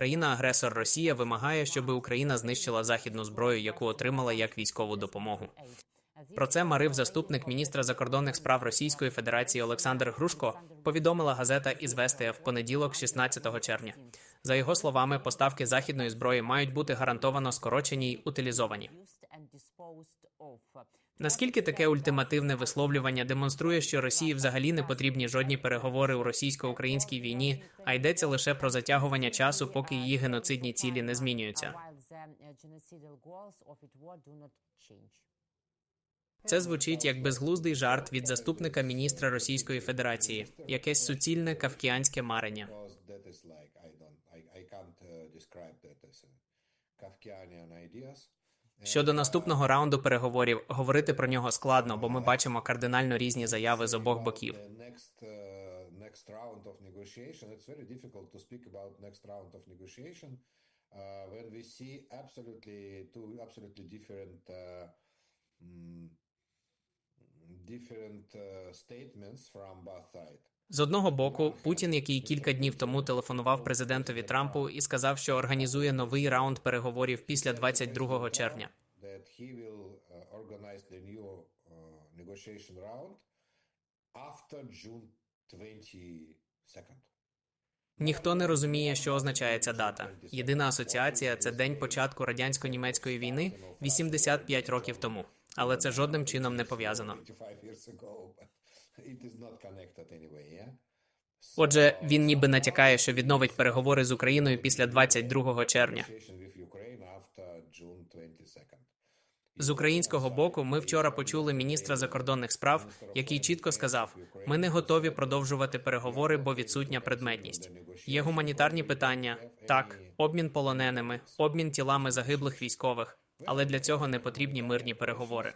Країна-агресор Росія вимагає, щоб Україна знищила західну зброю, яку отримала як військову допомогу. Про це марив заступник міністра закордонних справ Російської Федерації Олександр Грушко. Повідомила газета «Ізвестія» в понеділок, 16 червня. За його словами, поставки західної зброї мають бути гарантовано скорочені й утилізовані. Наскільки таке ультимативне висловлювання демонструє, що Росії взагалі не потрібні жодні переговори у російсько-українській війні, а йдеться лише про затягування часу, поки її геноцидні цілі не змінюються. Це звучить як безглуздий жарт від заступника міністра Російської Федерації, якесь суцільне кавкіанське марення. uh, Kafkianian ideas. Щодо наступного раунду переговорів, говорити про нього складно, бо ми бачимо кардинально різні заяви з обох боків. Uh, uh, uh, mm, different uh, statements from both sides. З одного боку, Путін, який кілька днів тому телефонував президентові Трампу і сказав, що організує новий раунд переговорів після 22 червня. uh, uh, negotiation round after June 22nd. Ніхто не розуміє, що означає ця дата. Єдина асоціація це день початку радянсько-німецької війни 85 років тому. Але це жодним чином не пов'язано. 25 years ago, but it is not connected anyway, yeah? Отже, він ніби натякає, що відновить переговори з Україною після 22 червня. Negotiation with Ukraine after June 22nd. З українського боку, ми вчора почули міністра закордонних справ, який чітко сказав: ми не готові продовжувати переговори, бо відсутня предметність. Є гуманітарні питання, так, обмін полоненими, обмін тілами загиблих військових, але для цього не потрібні мирні переговори.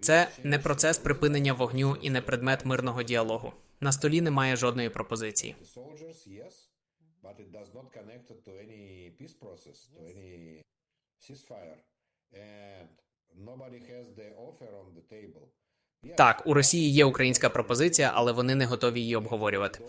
Це не процес припинення вогню і не предмет мирного діалогу. На столі немає жодної пропозиції. Так, у Росії є українська пропозиція, але вони не готові її обговорювати.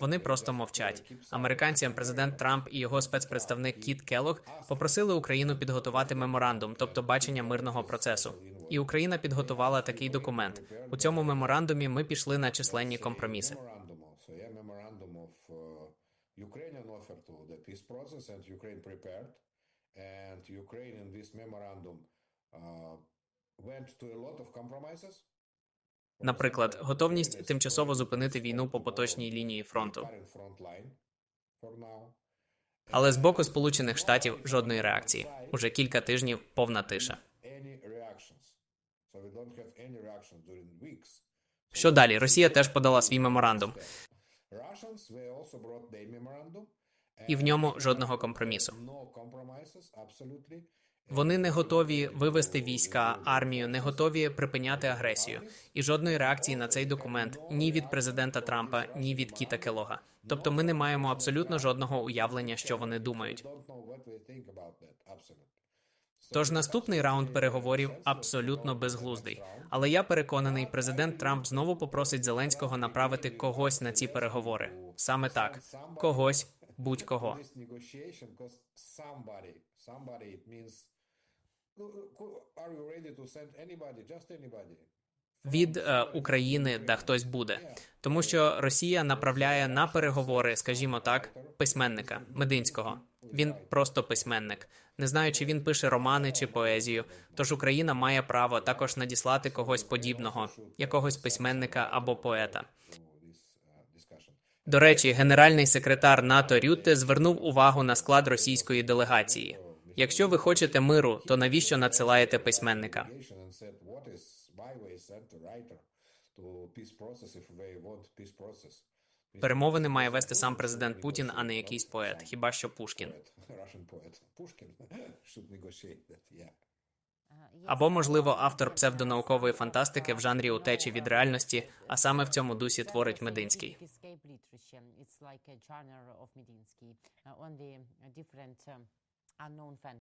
Вони просто мовчать. Американцям президент Трамп і його спецпредставник Кіт Келлог попросили Україну підготувати меморандум, тобто бачення мирного процесу. І Україна підготувала такий документ. У цьому меморандумі ми пішли на численні компроміси. Ukrainian offer to the peace process and Ukraine prepared. And Ukraine in uh, went to a lot of compromises. Наприклад, готовність тимчасово зупинити війну по поточній лінії фронту. Але з боку Сполучених Штатів жодної реакції. Уже кілька тижнів повна тиша. Що далі? Росія теж подала свій меморандум, і в ньому жодного компромісу. Вони не готові вивести війська, армію, не готові припиняти агресію. І жодної реакції на цей документ ні від президента Трампа, ні від Кіта Келога. Тобто, ми не маємо абсолютно жодного уявлення, що вони думають. Тож наступний раунд переговорів абсолютно безглуздий. Але я переконаний, президент Трамп знову попросить Зеленського направити когось на ці переговори. Саме так, когось, будь-кого. Від е, України, де хтось буде, тому що Росія направляє на переговори, скажімо так, письменника Мединського. Він просто письменник. Не знаю, чи він пише романи чи поезію. Тож Україна має право також надіслати когось подібного, якогось письменника або поета. До речі, генеральний секретар НАТО Рютте звернув увагу на склад російської делегації. Якщо ви хочете миру, то навіщо надсилаєте письменника? Перемовини має вести сам президент Путін, а не якийсь поет, хіба що Пушкін. Або, можливо, автор псевдонаукової фантастики в жанрі утечі від реальності, а саме в цьому дусі творить Мединський. unknown fan.